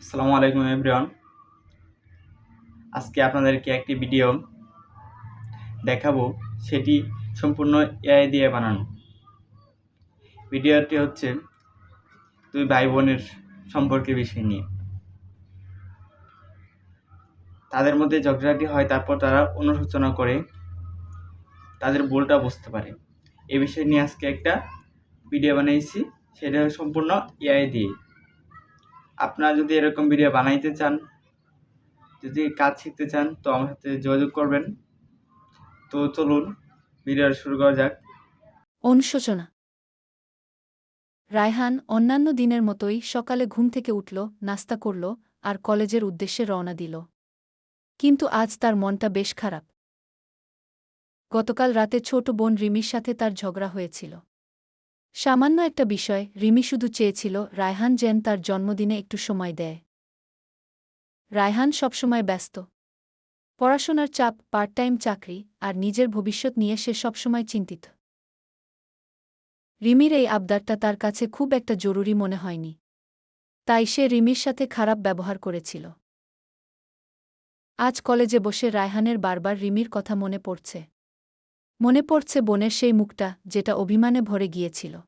আসসালামু আলাইকুম এভরিওয়ান। আজকে আপনাদেরকে একটি ভিডিও দেখাবো, সেটি সম্পূর্ণ এআই দিয়ে বানানো। ভিডিওটি হচ্ছে দুই ভাই বোনের সম্পর্কের বিষয় নিয়ে। তাদের মধ্যে ঝগড়াটি হয়, তারপর তারা অনুশোচনা করে, তাদের ভুলটা বুঝতে পারে। এ বিষয় নিয়ে আজকে একটা ভিডিও বানিয়েছি, সেটা সম্পূর্ণ এআই দিয়ে। আপনারা যদি এরকম ভিডিও বানাইতে চান, যদি কাজ শিখতে চান, তো আমার সাথে যোগাযোগ করবেন। তো চলুন ভিডিও শুরু করা যাক। অনুশোচনা। রায়হান অন্যান্য দিনের মতোই সকালে ঘুম থেকে উঠল, নাস্তা করল আর কলেজের উদ্দেশ্যে রওনা দিল। কিন্তু আজ তার মনটা বেশ খারাপ। গতকাল রাতে ছোট বোন রিমির সাথে তার ঝগড়া হয়েছিল। সামান্য একটা বিষয়, রিমি শুধু চেয়েছিল রায়হান যেন তার জন্মদিনে একটু সময় দেয়। রায়হান সবসময় ব্যস্ত। পড়াশোনার চাপ পার্ট টাইম চাকরি আর নিজের ভবিষ্যৎ নিয়ে সে সবসময় চিন্তিত। রিমির এই আবদারটা তার কাছে খুব একটা জরুরি মনে হয়নি। তাই সে রিমির সাথে খারাপ ব্যবহার করেছিল। আজ কলেজে বসে রায়হানের বারবার রিমির কথা মনে পড়ছে। মনে পড়ছে বোনের সেই মুখটা, যেটা অভিমানে ভরে গিয়েছিল।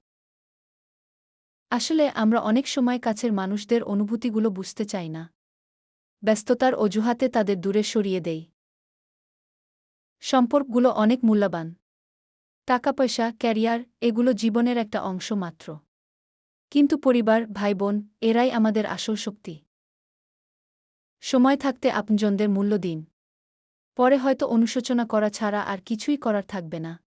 আসলে আমরা অনেক সময় কাছের মানুষদের অনুভূতিগুলো বুঝতে চাই না। ব্যস্ততার অজুহাতে তাদের দূরে সরিয়ে দেই। সম্পর্কগুলো অনেক মূল্যবান। টাকা পয়সা ক্যারিয়ার, এগুলো জীবনের একটা অংশ মাত্র। কিন্তু পরিবার ভাই বোন এরাই আমাদের আসল শক্তি। সময় থাকতে আপনজনদের মূল্য দিন। পরে হয়তো অনুশোচনা করা ছাড়া আর কিছুই করার থাকবে না।